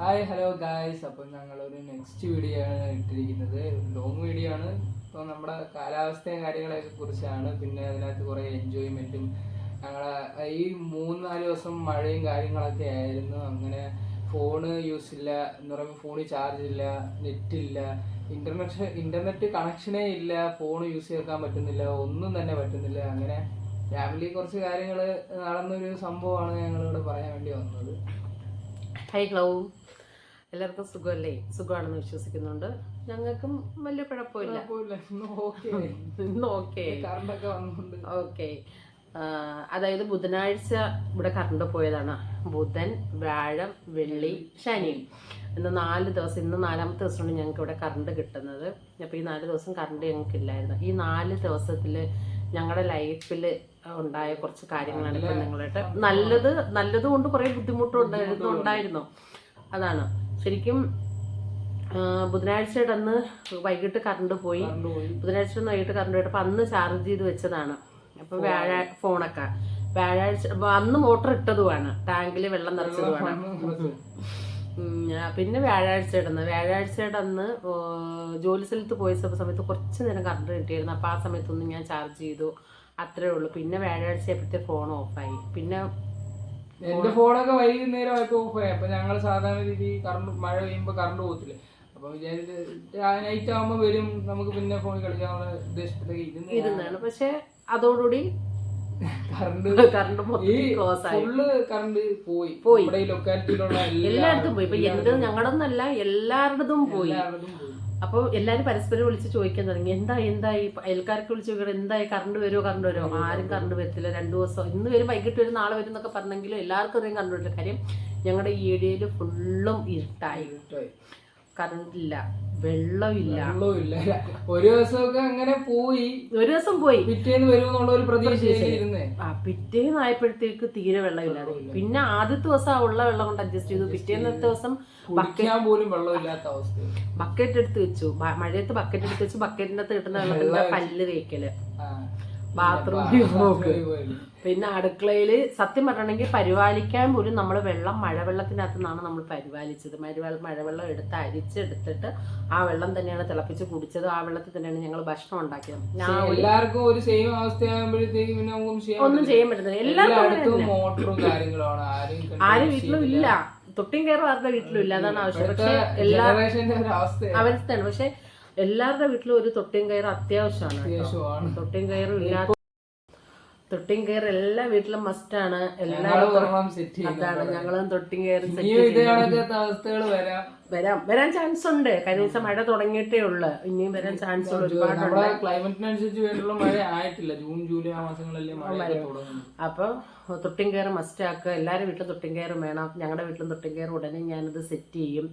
Hi hello guys അപ്പോൾ ഞങ്ങളൊരു next video ആണ് ഇട്ടിരിക്കുന്നത്. ലോങ് വീഡിയോ ആണ്. ഇപ്പോൾ നമ്മുടെ കാലാവസ്ഥയും കാര്യങ്ങളെയൊക്കെ കുറിച്ചാണ്. പിന്നെ അതിനകത്ത് കുറേ എൻജോയ്മെന്റും ഞങ്ങളെ ഈ മൂന്ന് നാല് ദിവസം മഴയും കാര്യങ്ങളൊക്കെ ആയിരുന്നു. അങ്ങനെ ഫോണ് യൂസ് ഇല്ല. എന്ന് പറയുമ്പോൾ ഫോണിൽ ചാർജ് ഇല്ല നെറ്റ് ഇല്ല. ഇന്റർനെറ്റ് ഇന്റർനെറ്റ് കണക്ഷനേ ഇല്ല. ഫോൺ യൂസ് ചെയ്യാൻ പറ്റുന്നില്ല. ഒന്നും തന്നെ പറ്റുന്നില്ല. അങ്ങനെ ഫാമിലി കുറച്ച് കാര്യങ്ങൾ നടന്നൊരു സംഭവമാണ് ഞങ്ങളിവിടെ പറയാൻ വേണ്ടി വന്നത്. ഹൈ ഹലോ എല്ലാവർക്കും സുഖമല്ലേ? സുഖമാണെന്ന് വിശ്വസിക്കുന്നുണ്ട്. ഞങ്ങൾക്കും വലിയ കുഴപ്പമില്ല. ഓക്കേ. അതായത് ബുധനാഴ്ച ഇവിടെ കറണ്ട് പോയതാണ്. ബുധൻ വ്യാഴം വെള്ളി ശനി. ഇന്ന് നാല് ദിവസം ഇന്ന് നാലാമത്തെ ദിവസമാണ് ഞങ്ങൾക്ക് ഇവിടെ കറണ്ട് കിട്ടുന്നത്. അപ്പോൾ ഈ നാല് ദിവസം കറണ്ട് ഞങ്ങൾക്ക് ഇല്ലായിരുന്നു. ഈ നാല് ദിവസത്തിൽ ഞങ്ങളുടെ ലൈഫിൽ ഉണ്ടായ കുറച്ച് കാര്യങ്ങളാണ് ഇപ്പം നിങ്ങളായിട്ട് നല്ലത് നല്ലത് കൊണ്ട് കുറേ ബുദ്ധിമുട്ടുണ്ടായിരുന്നു ഉണ്ടായിരുന്നു. അതാണ്. ശരിക്കും ബുധനാഴ്ച ബുധനാഴ്ചയുടെ അന്ന് വൈകിട്ട് കറണ്ട് പോയി. ബുധനാഴ്ച വൈകിട്ട് കറണ്ട് പോയപ്പോൾ അന്ന് ചാർജ് ചെയ്ത് വെച്ചതാണ്. അപ്പൊ വ്യാഴാ ഫോണൊക്കെ വ്യാഴാഴ്ച അന്ന് മോട്ടർ ഇട്ടതുമാണ്. ടാങ്കിൽ വെള്ളം നിറച്ചതുമാണ്. പിന്നെ വ്യാഴാഴ്ച ഇടന്ന് വ്യാഴാഴ്ചയുടെ അന്ന് ജോലി സ്ഥലത്ത് പോയ സമയത്ത് കുറച്ച് നേരം കറണ്ട് കിട്ടിയായിരുന്നു. അപ്പോൾ ആ സമയത്തൊന്നും ഞാൻ ചാർജ് ചെയ്തു. അത്രേ ഉള്ളൂ. പിന്നെ വ്യാഴാഴ്ച എപ്പോഴത്തെ ഫോൺ ഓഫായി പിന്നെ എന്റെ ഫോണൊക്കെ വൈകുന്നേരം ആയപ്പോ ഓഫ് ആയി. അപ്പൊ ഞങ്ങൾ സാധാരണ രീതി കറണ്ട് മഴ പെയ്യുമ്പോ കറണ്ട് പോകത്തില്ല അപ്പൊ വിചാരിച്ച് നൈറ്റ് ആവുമ്പോ വരും. നമുക്ക് പിന്നെ ഫോണിൽ കളിക്കാനുള്ള ഉദ്ദേശത്തിലേക്ക് ഇരുന്ന് ഇരുന്നാണ്. പക്ഷെ അതോടുകൂടി കറണ്ട് ഫുള്ള് പോയി. പോയി. ലൊക്കാലിറ്റിയിലുള്ള എല്ലായിടത്തും പോയി. ഇപ്പൊ എന്റെ ഞങ്ങളുടെ ഒന്നല്ല എല്ലാവരുടേതും പോയി. അപ്പോൾ എല്ലാവരും പരസ്പരം വിളിച്ച് ചോദിക്കാൻ തുടങ്ങി. എന്താ എന്തായി ഈ അയൽക്കാർക്ക് വിളിച്ച് ചോദിക്കണം എന്തായി കറണ്ട് വരുമോ കറണ്ട് വരുമോ ആരും കറണ്ട് വരത്തില്ല. രണ്ട് ദിവസം ഇന്ന് വരും വൈകിട്ട് വരും നാളെ വരും എന്നൊക്കെ പറഞ്ഞെങ്കിലും എല്ലാവർക്കും അറിയാം കറണ്ട് വരില്ല കാര്യം ഞങ്ങളുടെ ഈ ഏരിയയിൽ ഫുള്ളും ഇരുട്ടായി. ഇരുട്ടായി. വെള്ളമില്ല. വെള്ളവും ഒരു ദിവസമൊക്കെ അങ്ങനെ പോയി. ഒരു ദിവസം പോയി. പിറ്റേന്ന് വരുമെന്നുള്ള ഒരു പ്രതീക്ഷയിൽ ഇരുന്നേ. ആ പിറ്റേന്നായപ്പോഴത്തേക്ക് തീരെ വെള്ളമില്ലാതെ പിന്നെ ആദ്യത്തെ ദിവസം ആ ഉള്ള വെള്ളം കൊണ്ട് അഡ്ജസ്റ്റ് ചെയ്തു. പിറ്റേന്നത്തെ ദിവസം കുടിക്കാൻ പോലും വെള്ളമില്ലാത്ത അവസ്ഥ ബക്കറ്റ് എടുത്ത് വെച്ചു. മഴയത്ത് ബക്കറ്റ് എടുത്ത് വെച്ച് ബക്കറ്റിന്റെ അകത്ത് കിട്ടുന്ന വെള്ളത്തിന്റെ പല്ല് തേക്കൽ. ബാത്റൂമിൽ നോക്ക്. പിന്നെ അടുക്കളയിൽ സത്യം പറഞ്ഞിട്ടുണ്ടെങ്കിൽ പരിപാലിക്കാൻ പോലും നമ്മൾ വെള്ളം മഴവെള്ളത്തിനകത്ത് നിന്നാണ് നമ്മൾ പരിപാലിച്ചത്. മഴവെള്ളം മഴവെള്ളം എടുത്ത് അരിച്ചെടുത്തിട്ട് ആ വെള്ളം തന്നെയാണ് തിളപ്പിച്ച് കുടിച്ചത്. ആ വെള്ളത്തിൽ തന്നെയാണ് ഞങ്ങൾ ഭക്ഷണം ഉണ്ടാക്കിയത്. എല്ലാവർക്കും ഒരു സെയിം അവസ്ഥയാകുമ്പോഴത്തേക്കും പിന്നെ ഒന്നും ചെയ്യാൻ പറ്റുന്നില്ല എല്ലാവർക്കും. മോട്ടറും ആരും വീട്ടിലും ഇല്ല. തൊട്ടിയും കയറും ആരുടെ വീട്ടിലും ഇല്ല. അതാണ് ആവശ്യം. പക്ഷെ എല്ലാ അവസ്ഥയാണ്. പക്ഷെ എല്ലാവരുടെ വീട്ടിലും ഒരു തൊട്ടിയും കയർ അത്യാവശ്യമാണ് തൊട്ടിയും കയറും ഇല്ലാത്ത തൊട്ടിയും കയർ എല്ലാ വീട്ടിലും മസ്റ്റാണ് എല്ലാവരും അതാണ്. ഞങ്ങളും തൊട്ടിയും കയറി അവസ്ഥകൾ വരാം. വരാം. വരാൻ ചാൻസ് ഉണ്ട്. കഴിഞ്ഞ ദിവസം മഴ തുടങ്ങിയിട്ടേ ഉള്ളു. ഇനിയും വരാൻ ചാൻസ് നമ്മുടെ ക്ലൈമറ്റിനനുസരിച്ച് വേണ്ടിയുള്ള മഴ ആയിട്ടില്ല. ജൂൺ ജൂലൈ ആ മാസങ്ങളിലല്ലേ മഴ തുടങ്ങുന്നത് അപ്പോൾ തൊട്ടിയും കയറും മസ്റ്റ് ആക്കുക. എല്ലാവരും വീട്ടിലും തൊട്ടിയും കയറും വേണം. ഞങ്ങളുടെ വീട്ടിലും തൊട്ടിയും കയറും ഉടനെ ഞാനത് സെറ്റ് ചെയ്യും.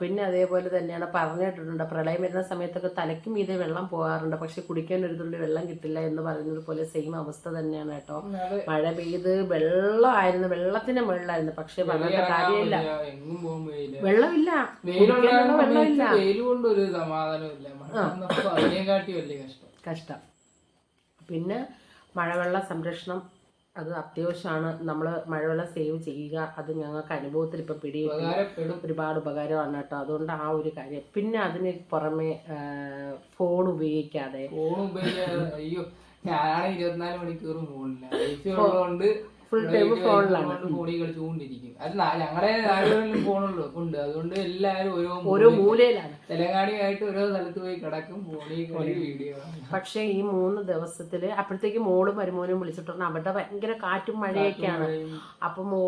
പിന്നെ അതേപോലെ തന്നെയാണ് പറഞ്ഞിട്ടുണ്ട്. പ്രളയം വരുന്ന സമയത്തൊക്കെ തലയ്ക്ക് മീതെ വെള്ളം പോകാറുണ്ട്. പക്ഷെ കുടിക്കാൻ ഒരു തുള്ളി വെള്ളം കിട്ടില്ല എന്ന് പറയുന്നത് പോലെ സെയിം അവസ്ഥ തന്നെയാണ് കേട്ടോ. മഴ പെയ്ത് വെള്ളമായിരുന്നു വെള്ളത്തിന്റെ മുകളിലായിരുന്നു. പക്ഷെ പറഞ്ഞിട്ട് കാര്യമില്ല. വെള്ളം വെള്ളമില്ല. വെയിലുള്ള വെള്ളമില്ല. വെയിൽ കൊണ്ട് ഒരു സമാധാനമില്ല അതിനെക്കാട്ടി വലിയ കഷ്ടം. കഷ്ടം. പിന്നെ മഴവെള്ള സംരക്ഷണം അത് അത്യാവശ്യമാണ്. നമ്മൾ മഴവെള്ളം സേവ് ചെയ്യുക. അത് ഞങ്ങൾക്ക് അനുഭവത്തിൽ ഇപ്പം പിടി ഒരുപാട് ഉപകാരമാണ് കേട്ടോ. അതുകൊണ്ട് ആ ഒരു കാര്യം. പിന്നെ അതിന് പുറമെ ഫോൺ ഉപയോഗിക്കാതെ. ഫോൺ ഉപയോഗിക്കാതെ അയ്യോ ഞാനാണ് ഇരുപത്തിനാല് മണിക്കൂർ ഫോണില്ല വൈഫൈ ടൈം ഫോണിലാണ്. ഫോണിൽ കളിച്ചുകൊണ്ടിരിക്കും അത് ഞങ്ങളുടെ ഞങ്ങളെ നാലുകളിലും ഫോണുള്ളൂ. ഉണ്ട് അതുകൊണ്ട് എല്ലാവരും ഓരോ ഓരോ മൂലയിലാണ്. തെലങ്കാണിയായിട്ട് ഓരോ സ്ഥലത്ത് പോയി കിടക്കും ഫോണിൽ കളി വീഡിയോ പക്ഷേ ഈ മൂന്ന് ദിവസത്തിൽ അപ്പോഴത്തേക്ക് മോളും മരുമോനും വിളിച്ചിട്ടുണ്ട് അവിടെ ഭയങ്കര കാറ്റും മഴയൊക്കെയാണ്. അപ്പൊ മോ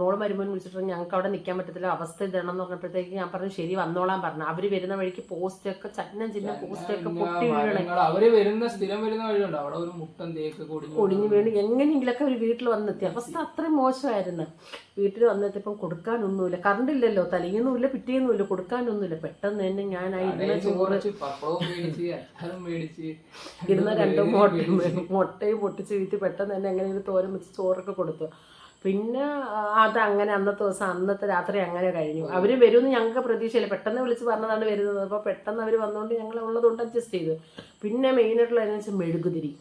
മോളും മരുമോനും വിളിച്ചിട്ടുണ്ട് ഞങ്ങൾക്ക് അവിടെ നിൽക്കാൻ പറ്റത്തില്ല അവസ്ഥ ഇടണം എന്ന് പറഞ്ഞപ്പോഴത്തേക്ക് ഞാൻ പറഞ്ഞു ശരി വന്നോളാൻ പറഞ്ഞു. അവർ വരുന്ന വഴിക്ക് പോസ്റ്റ് ഒക്കെ ചന്നം ചിന്ന പോസ്റ്റ് ഒക്കെ പൊട്ടി വീഴണേ അവർ വരുന്ന സ്ഥിരം വരുന്ന വഴിയുണ്ട്. അവിടെ ഒരു മുട്ടം തേക്ക് കൊടിഞ്ഞു ഒടിഞ്ഞു വീണ്. എങ്ങനെയെങ്കിലൊക്കെ ഒരു വീട്ടിൽ വന്നെത്തി. അവസ്ഥ അത്രയും മോശമായിരുന്നു. വീട്ടിൽ വന്നെത്തിയപ്പം കൊടുക്കാനൊന്നുമില്ല. കറണ്ട് ഇല്ലല്ലോ. തലയുന്നുമില്ല പിറ്റേന്നുമില്ല. കൊടുക്കാനൊന്നുമില്ല. പെട്ടെന്ന് തന്നെ ഞാൻ ആ ഇരുന്ന ചോറ് മേടിച്ച് ഇരുന്ന രണ്ട് മുട്ടയും മുട്ടയും പൊട്ടിച്ച് വീട്ടിൽ പെട്ടെന്ന് തന്നെ അങ്ങനെ തോരൻ വെച്ച് ചോറൊക്കെ കൊടുത്തു. പിന്നെ അത് അങ്ങനെ അന്നത്തെ ദിവസം അന്നത്തെ രാത്രി അങ്ങനെ കഴിഞ്ഞു. അവർ വരുമെന്ന് ഞങ്ങൾക്ക് പ്രതീക്ഷയില്ല. പെട്ടെന്ന് വിളിച്ച് പറഞ്ഞതാണ് വരുന്നത്. അപ്പോൾ പെട്ടെന്ന് അവർ വന്നുകൊണ്ട് ഞങ്ങൾ ഉള്ളതുകൊണ്ട് അഡ്ജസ്റ്റ് ചെയ്തു. പിന്നെ മെയിനായിട്ടുള്ള എന്ന് വെച്ചാൽ മെഴുകുതിരി.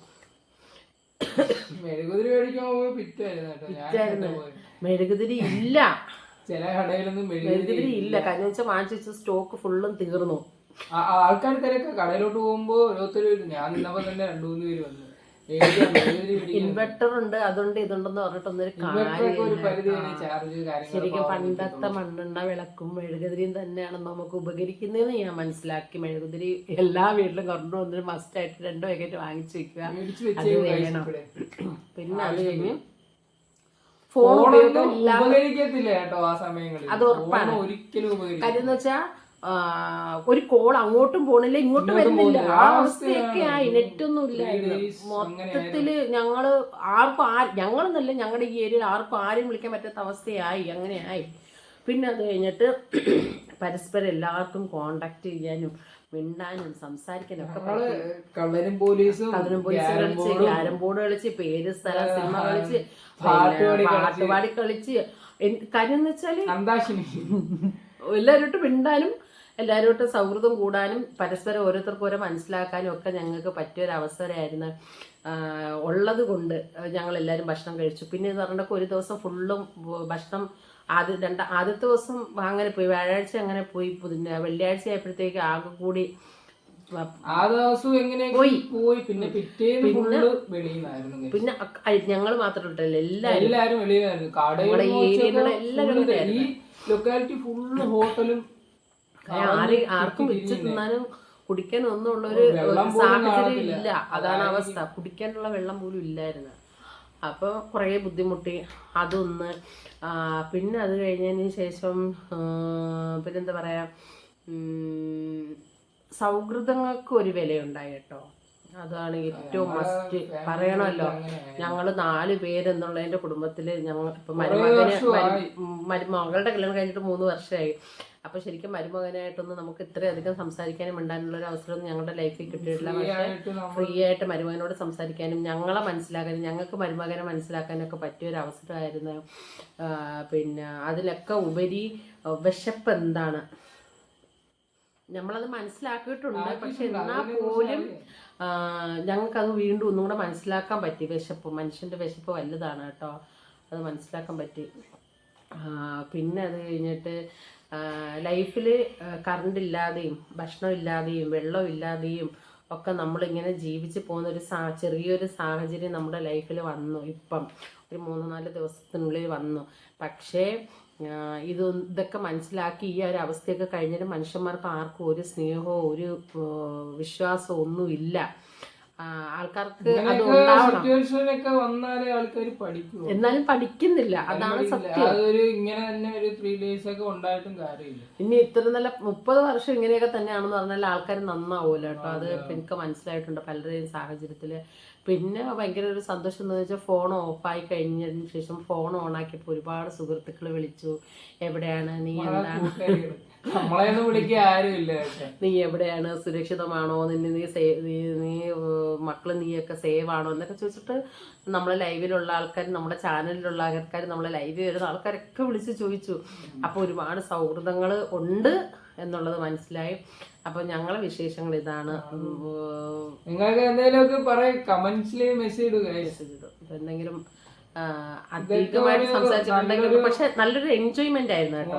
മെഴുകുതിരി മേടിക്കാൻ പോയി പിറ്റായിരുന്നു. മെഴുകുതിരി ഇല്ല. ചില കടയിലൊന്നും മെഴുകുതിരി ഇല്ല. കാരണം വെച്ചാൽ വാങ്ങിച്ചു വെച്ച സ്റ്റോക്ക് ഫുള്ളും തീർന്നു. ആൾക്കാർ തിരക്ക്. കടയിലോട്ട് പോകുമ്പോ ഓരോരുത്തർ ഞാൻ നിന്നപ്പോ തന്നെ രണ്ടു മൂന്ന് പേര് വന്നു. ഇൻവെർട്ടർ ഉണ്ട് അതുണ്ട് ഇതുണ്ടെന്ന് പറഞ്ഞിട്ടൊന്നും ഒരു ശരിക്കും പണ്ടത്തെ മണ്ണെണ്ണ വിളക്കും മെഴുകുതിരിയും തന്നെയാണ് നമുക്ക് ഉപകരിക്കുന്നതെന്ന് ഞാൻ മനസ്സിലാക്കി. മെഴുകുതിരി എല്ലാ വീട്ടിലും കുറണ്ടോന്നൊരു മസ്റ്റ് ആയിട്ട് രണ്ടോ പാക്കറ്റ് വാങ്ങിച്ചു വെക്കുക. അത് വേണം. പിന്നെ അത് കഴിഞ്ഞ് ഫോൺ ഉപയോഗിക്കത്തില്ല കേട്ടോ ആ സമയങ്ങളിൽ. അത് ഉറപ്പാണ്. ഒരിക്കലും കാര്യം എന്ന് വെച്ചാ ഒരു കോൾ അങ്ങോട്ടും പോണില്ല ഇങ്ങോട്ടും വരുന്നില്ല. ആ അവസ്ഥയൊക്കെ ആയി. നെറ്റൊന്നും ഇല്ലായിരുന്നു മൊത്തത്തിൽ ഞങ്ങൾ ആർക്കും ആ ഞങ്ങളെന്നല്ല ഞങ്ങളുടെ ഈ ഏരിയയിൽ ആർക്കും ആരും വിളിക്കാൻ പറ്റാത്ത അവസ്ഥയായി. അങ്ങനെയായി പിന്നെ അത് കഴിഞ്ഞിട്ട് പരസ്പരം എല്ലാവർക്കും കോണ്ടാക്ട് ചെയ്യാനും മിണ്ടാനും സംസാരിക്കാനും ഒക്കെ കള്ളനും പോലീസും കള്ളനും പോലീസ് കളിച്ച് ക്യാരം ബോർഡ് കളിച്ച് പേര് സ്ഥലം സിനിമ കളിച്ച് പാട്ടുപാടി കളിച്ച്. കാര്യം എന്ന് വെച്ചാൽ എല്ലാവരോട്ടും മിണ്ടാനും എല്ലാവരോട്ടും സൗഹൃദം കൂടാനും പരസ്പരം ഓരോരുത്തർക്കും ഓരോ മനസ്സിലാക്കാനും ഒക്കെ ഞങ്ങൾക്ക് പറ്റിയ ഒരു അവസരമായിരുന്നു. ഉള്ളത് കൊണ്ട് ഞങ്ങൾ എല്ലാവരും ഭക്ഷണം കഴിച്ചു. പിന്നെ എന്ന് പറഞ്ഞിട്ട് ഒരു ദിവസം ഫുള്ളും ഭക്ഷണം ആദ്യ രണ്ട ആദ്യത്തെ ദിവസം അങ്ങനെ പോയി. വ്യാഴാഴ്ച അങ്ങനെ പോയി പിന്നെ വെള്ളിയാഴ്ച ആയപ്പോഴത്തേക്ക് ആകെ കൂടി ആ ദിവസം എങ്ങനെയൊക്കെ പോയി. പോയി. പിന്നെ പിറ്റേന്ന് ഫുള്ള് വെളിയിലായിരുന്നു പിന്നെ ഞങ്ങൾ മാത്രമല്ല എല്ലാവരും എല്ലാരും. വെളിയിലായിരുന്നു ഈ എല്ലാവരും ഈ ലൊക്കാലിറ്റി ഫുള്ള് ഹോട്ടലും ആർക്കും വെച്ച് തിന്നാനും കുടിക്കാൻ ഒന്നും ഉള്ള ഒരു സാഹചര്യം ഇല്ല. അതാണ് അവസ്ഥ. കുടിക്കാനുള്ള വെള്ളം പോലും ഇല്ലായിരുന്നു. അപ്പോൾ കുറേ ബുദ്ധിമുട്ടി. അതൊന്ന് പിന്നെ അത് കഴിഞ്ഞതിന് ശേഷം പിന്നെന്താ പറയാ സൗഹൃദങ്ങൾക്ക് ഒരു വിലയുണ്ടായി കേട്ടോ. അതാണ് ഏറ്റവും മസ്റ്റ് പറയണമല്ലോ. ഞങ്ങൾ നാല് പേരെന്നുള്ളതിന്റെ കുടുംബത്തിൽ ഞങ്ങൾ ഇപ്പൊ മരുമകന്. മരുമകളുടെ കല്യാണം കഴിഞ്ഞിട്ട് മൂന്ന് വർഷമായി. അപ്പൊ ശരിക്കും മരുമകനായിട്ടൊന്നും നമുക്ക് ഇത്രയധികം സംസാരിക്കാനും മിണ്ടാനുള്ള ഒരു അവസരം ഞങ്ങളുടെ ലൈഫിൽ കിട്ടിയിട്ടില്ല. പക്ഷേ ഫ്രീ ആയിട്ട് മരുമകനോട് സംസാരിക്കാനും ഞങ്ങളെ മനസ്സിലാക്കാനും ഞങ്ങൾക്ക് മരുമകനെ മനസ്സിലാക്കാനും ഒക്കെ പറ്റിയ ഒരു അവസരമായിരുന്നു. പിന്നെ അതിലൊക്കെ ഉപരി വിശപ്പ് എന്താണ്? നമ്മളത് മനസ്സിലാക്കിയിട്ടുണ്ട്. പക്ഷെ എന്നാ പോലും ഞങ്ങൾക്കത് വീണ്ടും ഒന്നും കൂടെ മനസ്സിലാക്കാൻ പറ്റി. വിശപ്പ് മനുഷ്യന്റെ വിശപ്പ് വലുതാണ് കേട്ടോ. അത് മനസ്സിലാക്കാൻ പറ്റി. പിന്നെ അത് കഴിഞ്ഞിട്ട് ലൈഫിൽ കറണ്ട് ഇല്ലാതെയും ഭക്ഷണം ഇല്ലാതെയും വെള്ളം ഇല്ലാതെയും ഒക്കെ നമ്മളിങ്ങനെ ജീവിച്ച് പോകുന്ന ഒരു സാ ചെറിയൊരു സാഹചര്യം നമ്മുടെ ലൈഫിൽ വന്നു. ഇപ്പം ഒരു മൂന്ന് നാല് ദിവസത്തിനുള്ളിൽ വന്നു. പക്ഷേ ഇത് ഇതൊക്കെ മനസ്സിലാക്കി ഈ ഒരു അവസ്ഥയൊക്കെ കഴിഞ്ഞാൽ മനുഷ്യന്മാർക്ക് ആർക്കും ഒരു സ്നേഹമോ ഒരു വിശ്വാസമോ ഒന്നുമില്ല ആൾക്കാർക്ക് അത് ഉണ്ടാവണം. സിറ്റുവേഷനൊക്കെ വന്നാലേ ആൾക്കാർ പഠിക്കൂ. എന്നാലും പഠിക്കുന്നില്ല. അതാണ് സത്യം. അതൊരു ഇങ്ങനെ തന്നെ ഒരു ത്രീ ഡേയ്സ് ഒക്കെ ഉണ്ടായിട്ടും കാര്യമില്ല. ഇനി ഇത്ര നല്ല മുപ്പത് വർഷം ഇങ്ങനെയൊക്കെ തന്നെയാണെന്ന് പറഞ്ഞാൽ ആൾക്കാർ നന്നാവൂല കേട്ടോ. അത് എനിക്ക് മനസ്സിലായിട്ടുണ്ട്. പലരുടെയും സാഹചര്യത്തിൽ പിന്നെ ഭയങ്കര ഒരു സന്തോഷം എന്ന് വെച്ചാൽ ഫോൺ ഓഫായി കഴിഞ്ഞതിന് ശേഷം ഫോൺ ഓൺ ആക്കിയപ്പോൾ ഒരുപാട് സുഹൃത്തുക്കൾ വിളിച്ചു. എവിടെയാണ്? നീ എന്താണ്. നമ്മളെയൊന്നും വിളിക്കാൻ ആരുമില്ല നീ എവിടെയാണ്? സുരക്ഷിതമാണോ? നിന്നെ നീ നീ നീ മക്കൾ നീയൊക്കെ സേവ് ആണോ? എന്നൊക്കെ ചോദിച്ചിട്ട് നമ്മളെ ലൈവിലുള്ള ആൾക്കാർ നമ്മുടെ ചാനലിലുള്ള ആൾക്കാർ നമ്മളെ ലൈവ് വരുന്ന ആൾക്കാരൊക്കെ വിളിച്ച് ചോദിച്ചു. അപ്പോൾ ഒരുപാട് സൗഹൃദങ്ങൾ ഉണ്ട്. എന്നുള്ളത് മനസ്സിലായി. അപ്പൊ ഞങ്ങളെ വിശേഷങ്ങൾ ഇതാണ്. നിങ്ങൾക്ക് എന്തെങ്കിലുമൊക്കെ പറയും കമന്റ്സിൽ മെസ്സേജ് ഇടുക എന്തെങ്കിലും ആ, അധികമായിട്ട് സംസാരിച്ചിട്ടുണ്ടെങ്കിൽ പക്ഷെ നല്ലൊരു എൻജോയ്മെന്റ് ആയിരുന്നു കേട്ടോ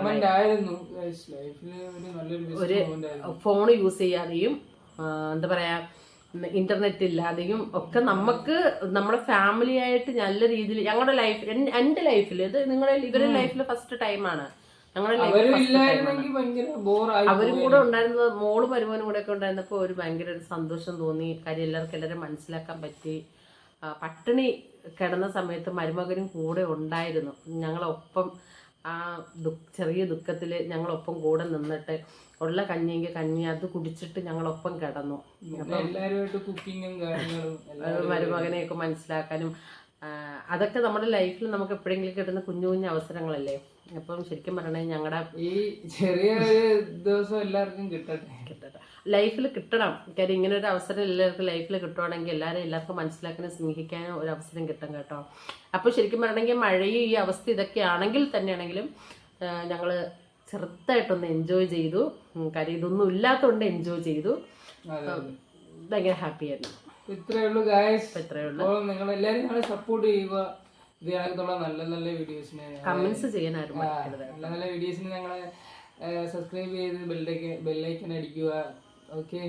ഒരു ഫോൺ യൂസ് ചെയ്യാതെയും എന്താ പറയാ ഇന്റർനെറ്റ് ഇല്ലാതെയും ഒക്കെ നമുക്ക് നമ്മുടെ ഫാമിലി ആയിട്ട് നല്ല രീതിയിൽ ഞങ്ങളുടെ ലൈഫ് എന്റെ ലൈഫിൽ ഇത് നിങ്ങളുടെ ഇവരുടെ ലൈഫിൽ ഫസ്റ്റ് ടൈമാണ് അവരും കൂടെ ഉണ്ടായിരുന്നത് മോൾ മരുമോനും കൂടെ ഒക്കെ ഉണ്ടായിരുന്നപ്പോൾ ഒരു ഭയങ്കര ഒരു സന്തോഷം തോന്നി. കാര്യം എല്ലാവർക്കും എല്ലാവരും മനസ്സിലാക്കാൻ പറ്റി. പട്ടിണി കിടന്ന സമയത്ത് മരുമകനും കൂടെ ഉണ്ടായിരുന്നു. ഞങ്ങളൊപ്പം ആ ദു ചെറിയ ദുഃഖത്തിൽ ഞങ്ങളൊപ്പം കൂടെ നിന്നിട്ട് ഉള്ള കഞ്ഞിയെങ്കിൽ കഞ്ഞി അത് കുടിച്ചിട്ട് ഞങ്ങളൊപ്പം കിടന്നു. മരുമകനെയൊക്കെ മനസ്സിലാക്കാനും അതൊക്കെ നമ്മുടെ ലൈഫിൽ നമുക്ക് എപ്പോഴെങ്കിലും കിട്ടുന്ന കുഞ്ഞു കുഞ്ഞു അവസരങ്ങളല്ലേ? അപ്പം ശരിക്കും പറയണേ ഞങ്ങളുടെ ഈ ചെറിയ ദിവസം എല്ലാവർക്കും കിട്ടട്ടെ. കിട്ടട്ടെ. ലൈഫിൽ കിട്ടണം. കാര്യം ഇങ്ങനെ ഒരു അവസരം എല്ലാവർക്കും ലൈഫിൽ കിട്ടുവാണെങ്കിൽ എല്ലാവരും എല്ലാവർക്കും മനസ്സിലാക്കാനും സ്നേഹിക്കാനും ഒരു അവസരം കിട്ടും കേട്ടോ. അപ്പോൾ ശരിക്കും പറയണമെങ്കിൽ മഴയും ഈ അവസ്ഥ ഇതൊക്കെ ആണെങ്കിൽ തന്നെയാണെങ്കിലും ഞങ്ങൾ ചെറുതായിട്ടൊന്ന് എൻജോയ് ചെയ്തു. കാര്യം ഇതൊന്നും ഇല്ലാത്തതുകൊണ്ട് എൻജോയ് ചെയ്തു. ഭയങ്കര ഹാപ്പിയായിരുന്നു ഇത്രയേ ഇത്രേ ഉള്ളൂ ഗായസ് ഇത്രയേ ഉള്ളൂ. നിങ്ങൾ എല്ലാവരും ഞങ്ങളെ സപ്പോർട്ട് ചെയ്യുക. ഇത് കണക്കത്തുള്ള നല്ല നല്ല വീഡിയോസിന് കമന്റ്സ് ചെയ്യാനായിരുന്നു മറക്കരുത് നല്ല നല്ല വീഡിയോസിന് ഞങ്ങളെ സബ്സ്ക്രൈബ് ചെയ്ത് ബെല്ലൈക്കൻ ബെല്ലൈക്കൻ അടിക്കുക. ഓക്കെ